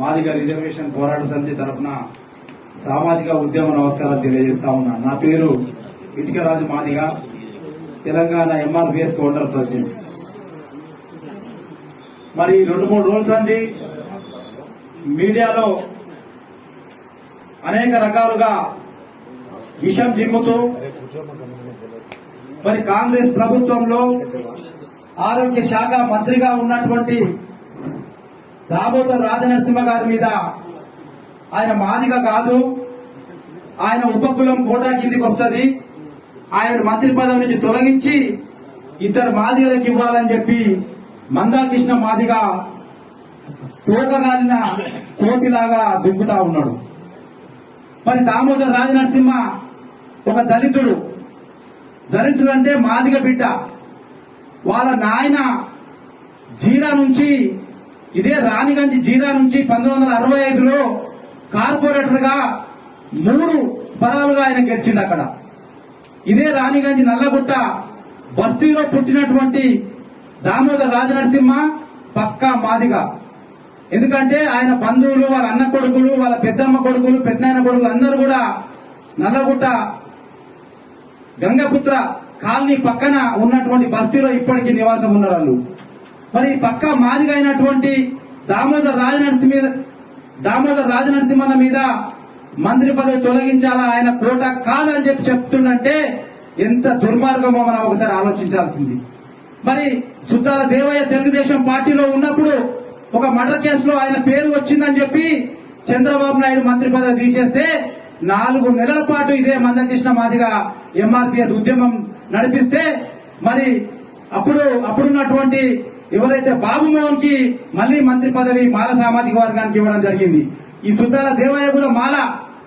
Madiga reservation పోరాట సమితి తరఫున సామాజిక ఉద్యమ నమస్కారాలు తెలియజేస్తా ఉన్నా. నా పేరు Itukaraju Madiga Telangana MRPS counter president. మరి రెండు మూడు రోజులు అండి. మీడియాలో అనేక రకాలుగా విషం జిమ్ముతూ మరి కాంగ్రెస్ ప్రభుత్వంలో ఆరోగ్య శాఖ మంత్రిగా ఉన్నటువంటి దామోదర్ రాజనరసింహ గారి మీద ఆయన మాదిగ కాదు. ఆయన ఉపకులం కోటా కిందికి వస్తుంది. ఆయన మంత్రి పదవి నుంచి తొలగించి ఇద్దరు మాదిగలకు ఇవ్వాలని చెప్పి మందాకృష్ణ మాదిగ తోకగాలిన కోతిలాగా దుబ్బుతా ఉన్నాడు. మరి దామోదర్ రాజనరసింహ ఒక దళితుడు. దళితుడు అంటే మాదిగ బిడ్డ. వాళ్ళ నాయన జీరా నుంచి ఇదే రాణిగంజ్ జీరా నుంచి పంతొమ్మిది వందల అరవై ఐదులో కార్పొరేటర్గా మూడు పరాలుగా ఆయన గెలిచిండు అక్కడ. ఇదే రాణిగంజ్ నల్లగుట్ట బస్తీలో పుట్టినటువంటి దామోదర్ రాజనరసింహ పక్కా మాదిగ. ఎందుకంటే ఆయన బంధువులు వాళ్ళ అన్న కొడుకులు వాళ్ళ పెద్దమ్మ కొడుకులు పెద్దనాయన కొడుకులు అందరూ కూడా నల్లగుట్ట గంగపుత్ర కాలనీ పక్కన ఉన్నటువంటి బస్తీలో ఇప్పటికీ నివాసం ఉన్నారు వాళ్ళు మరి పక్క మాదిగా అయినటువంటి దామోదర్ రాజనరసింహ దామోదర్ రాజనరసింహన మీద మంత్రి పదవి తొలగించాలా ఆయన కోట కాదని చెప్పి చెప్తుండంటే ఎంత దుర్మార్గమో మనం ఒకసారి ఆలోచించాల్సింది. మరి సుద్దాల దేవయ్య తెలుగుదేశం పార్టీలో ఉన్నప్పుడు ఒక మర్డర్ కేసులో ఆయన పేరు వచ్చిందని చెప్పి చంద్రబాబు నాయుడు మంత్రి పదవి తీసేస్తే నాలుగు నెలల పాటు ఇదే మందకృష్ణ మాదిగా ఎంఆర్పిఎస్ ఉద్యమం నడిపిస్తే మరి అప్పుడు అప్పుడున్నటువంటి ఎవరైతే బాబు కి మళ్ళీ మంత్రి పదవి మాల సామాజిక వర్గానికి ఇవ్వడం జరిగింది. ఈ సుద్దాల దేవయ్య కూడా మాల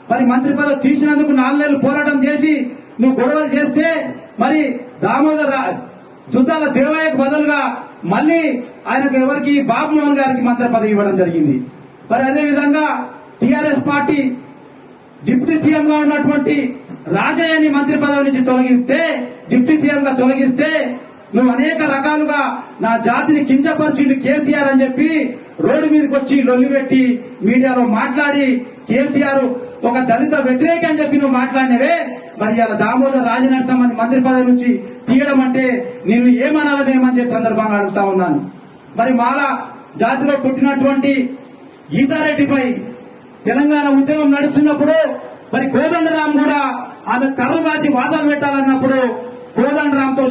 మరి మంత్రి పదవి తీసినందుకు నాలుగు నెలలు పోరాటం చేసి నువ్వు గొడవలు చేస్తే మరి దామోదర్ రా- సుద్దాల దేవయ్యకు బదులుగా మళ్ళీ ఆయనకు ఎవరికి బాబు మోహన్ గారికి మంత్రి పదవి ఇవ్వడం జరిగింది. మరి అదే విధంగా టిఆర్ఎస్ పార్టీ డిప్యూటీ సీఎం గా ఉన్నటువంటి రాజయ్యని మంత్రి పదవి నుంచి తొలగిస్తే డిప్యూటీ సీఎం గా తొలగిస్తే నువ్వు అనేక రకాలుగా నా జాతిని కించపరిచిండు కేసీఆర్ అని చెప్పి రోడ్డు మీదకి వచ్చి లొల్లి పెట్టి మీడియాలో మాట్లాడి కేసీఆర్ ఒక దళిత వ్యతిరేక అని చెప్పి నువ్వు మాట్లాడినవే మరి ఇలా దామోదర్ రాజనరసింహని మంత్రి పదవి నుంచి తీయడం అంటే నిన్ను ఏమనాలనేమని చెప్పి సందర్భంగా అడుగుతా ఉన్నాను. మరి మాల జాతిలో పుట్టినటువంటి గీతారెడ్డిపై తెలంగాణ ఉద్యమం నడుస్తున్నప్పుడు మరి కోదండరాం కూడా ఆమె కర్ర కాచి వాదాలు పెట్టాలన్న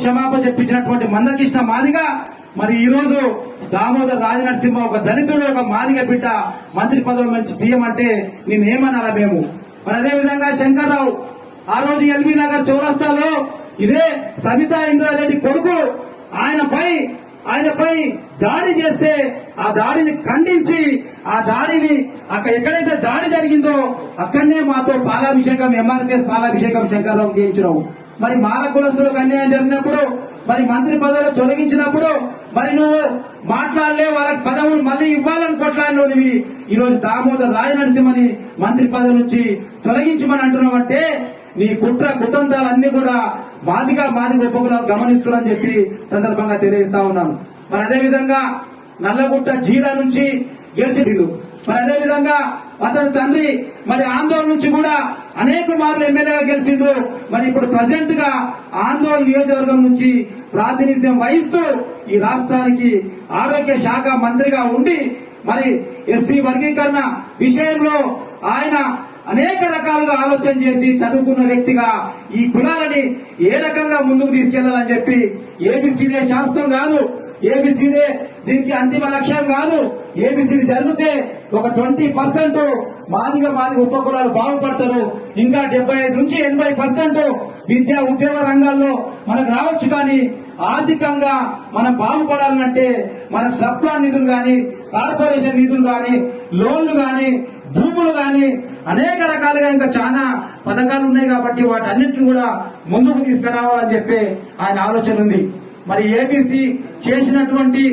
క్షమాపణ చెప్పించినటువంటి మందకృష్ణ మాదిగా మరి ఈ రోజు దామోదర్ రాజనరసింహ ఒక దళితుడు ఒక మాదిగ బిడ్డ మంత్రి పదవి నుంచి తీయమంటే నేనేమనాలా మేము? మరి అదే విధంగా శంకర్రావు ఆ రోజు ఎల్బీ నగర్ చౌరస్తాలో ఇదే సవితా ఇంద్రారెడ్డి కొడుకు ఆయనపై ఆయనపై దాడి చేస్తే ఆ దాడిని ఖండించి ఆ దాడిని అక్కడ ఎక్కడైతే దాడి జరిగిందో అక్కడనే మాతో పాలాభిషేకం ఎంఆర్పిఎస్ పాలాభిషేకం శంకర్రావు చేయించినావు మరి మాల కులస్తులకు అన్యాయం జరిగినప్పుడు మరి మంత్రి పదవులు తొలగించినప్పుడు మరి నువ్వు మాట్లాడలే వాళ్ళకి పదవులు మళ్ళీ ఇవ్వాలని కొట్లాడినవి ఈ రోజు దామోదర్ రాజనరసింహని మంత్రి పదవి నుంచి తొలగించమని అంటున్నావంటే నీ కుట్ర కుతంత్రాలన్నీ కూడా మాదిగా మాదిగా ఉపకులాలు గమనిస్తున్నారని చెప్పి సందర్భంగా తెలియజేస్తా ఉన్నాను. మరి అదే విధంగా నల్లగుట్ట జీరా నుంచి గెలిచిండు మరి అదే విధంగా అతని తండ్రి మరి ఆందోళన నుంచి కూడా అనేక మార్లు ఎమ్మెల్యేగా గెలిచిండు. మరి ఇప్పుడు ప్రజెంట్గా ఆందోళన నియోజకవర్గం నుంచి ప్రాతినిధ్యం వహిస్తూ ఈ రాష్ట్రానికి ఆరోగ్య శాఖ మంత్రిగా ఉండి మరి ఎస్సీ వర్గీకరణ విషయంలో ఆయన అనేక రకాలుగా ఆలోచన చేసి చదువుకున్న వ్యక్తిగా ఈ కులాలని ఏ రకంగా ముందుకు తీసుకెళ్ళాలని చెప్పి ఏబిసిడే శాస్త్రం కాదు. ఏబిసిడే దీనికి అంతిమ లక్ష్యం కాదు. ఏబిసిడి జరిగితే ఒక ట్వంటీ పర్సెంట్ మాదిగ మాదిగ ఉపకులాలు బాగుపడతారు. ఇంకా డెబ్బై ఐదు నుంచి ఎనభై పర్సెంట్ విద్యా ఉద్యోగ రంగాల్లో మనకు రావచ్చు కానీ ఆర్థికంగా మనం బాగుపడాలంటే మనకు సప్లాన్ నిధులు గాని కార్పొరేషన్ నిధులు గాని లోన్లు గాని భూములు గాని అనేక రకాలుగా ఇంకా చాలా పథకాలు ఉన్నాయి కాబట్టి వాటన్నిటిని కూడా ముందుకు తీసుకురావాలని చెప్పి ఆయన ఆలోచన ఉంది. మరి ఏబీసీ చేసినటువంటి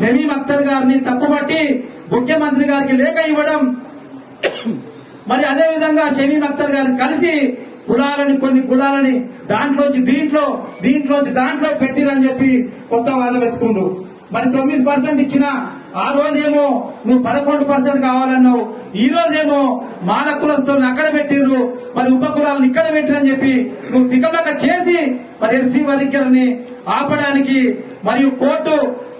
జమీం అఖ్తర్ గారిని తప్పుబట్టి ముఖ్యమంత్రి గారికి లేఖ ఇవ్వడం. మరి అదే విధంగా షమీం అఖ్తర్ గారిని కలిసి కులాలని కొన్ని కులాలని దాంట్లోంచి దీంట్లో దీంట్లోంచి దాంట్లో పెట్టిరని చెప్పి కొత్త వాదం వెతుకుండు మరి తొమ్మిది పర్సెంట్ ఇచ్చిన ఆ రోజేమో నువ్వు పదకొండు పర్సెంట్ కావాలన్నావు. ఈ రోజేమో మాల కులస్తులను అక్కడ పెట్టిర్రు. మరి ఉప కులాలను ఇక్కడ పెట్టిరని చెప్పి నువ్వు తికమక చేసి మరి ఎస్సీ వర్గీకరణని ఆపడానికి మరియు కోర్టు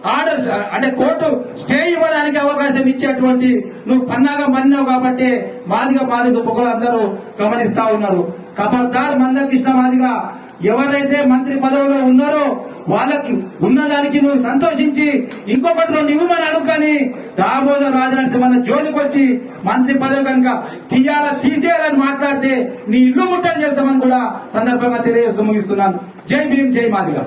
ఆర్డర్ అంటే కోర్టు స్టే ఇవ్వడానికి అవకాశం ఇచ్చేటువంటి నువ్వు పన్నాగా మన్నావు కాబట్టి మాదిగా మాదిగ ఉపకులు అందరూ గమనిస్తా ఉన్నారు. ఖబర్దార్ మందకృష్ణ మాదిగా ఎవరైతే మంత్రి పదవిలో ఉన్నారో వాళ్ళకి ఉన్నదానికి నువ్వు సంతోషించి ఇంకొకటి రెండు ఇవ్వమని అడుగుని దామోదర్ రాజనరసింహన్న జోలికి వచ్చి మంత్రి పదవి కనుక తీయాలా తీసేయాలని మాట్లాడితే నీ ఇల్లు ముట్టడి చేస్తామని కూడా సందర్భంగా తెలియజేస్తూ ముగిస్తున్నాను. జై భీమ్ జై మాదిగా.